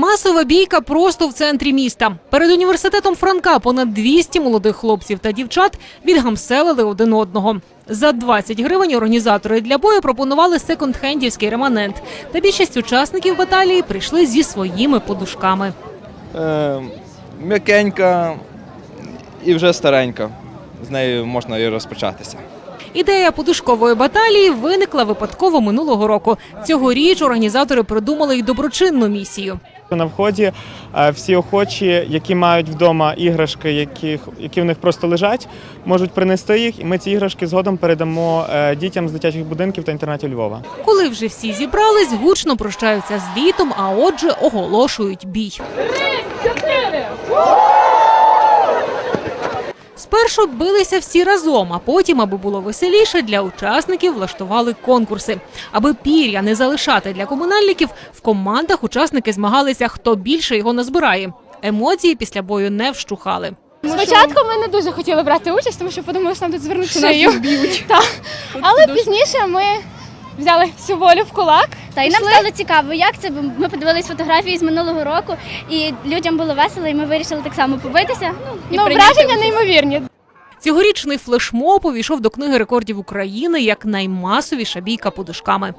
Масова бійка просто в центрі міста. Перед університетом Франка понад 200 молодих хлопців та дівчат відгамселили один одного. За 20 гривень організатори для бою пропонували секонд-хендівський реманент. Та більшість учасників баталії прийшли зі своїми подушками. Е, м'якенька і вже старенька. З нею можна і розпочатися. Ідея подушкової баталії виникла випадково минулого року. Цьогоріч організатори придумали й доброчинну місію. На вході е, всі охочі, які мають вдома іграшки, яких, які в них просто лежать, можуть принести їх, і ми ці іграшки згодом передамо е, дітям з дитячих будинків та інтернатів Львова. Коли вже всі зібрались, гучно прощаються з літом, а отже, оголошують бій. Спершу билися всі разом, а потім, аби було веселіше, для учасників влаштували конкурси. Аби пір'я не залишати для комунальників, в командах учасники змагалися, хто більше його назбирає. Емоції після бою не вщухали. Спочатку ми не дуже хотіли брати участь, тому що подумали, що нам тут звернуть шию. Так. Але пізніше ми взяли всю волю в кулак. Та й нам стало цікаво, як це. бо Ми подивились фотографії з минулого року, і людям було весело, і ми вирішили так само побитися. Ну, і Ну, прийняти враження участь. неймовірні. Цьогорічний флешмоб увійшов до книги рекордів України як наймасовіша бійка подушками.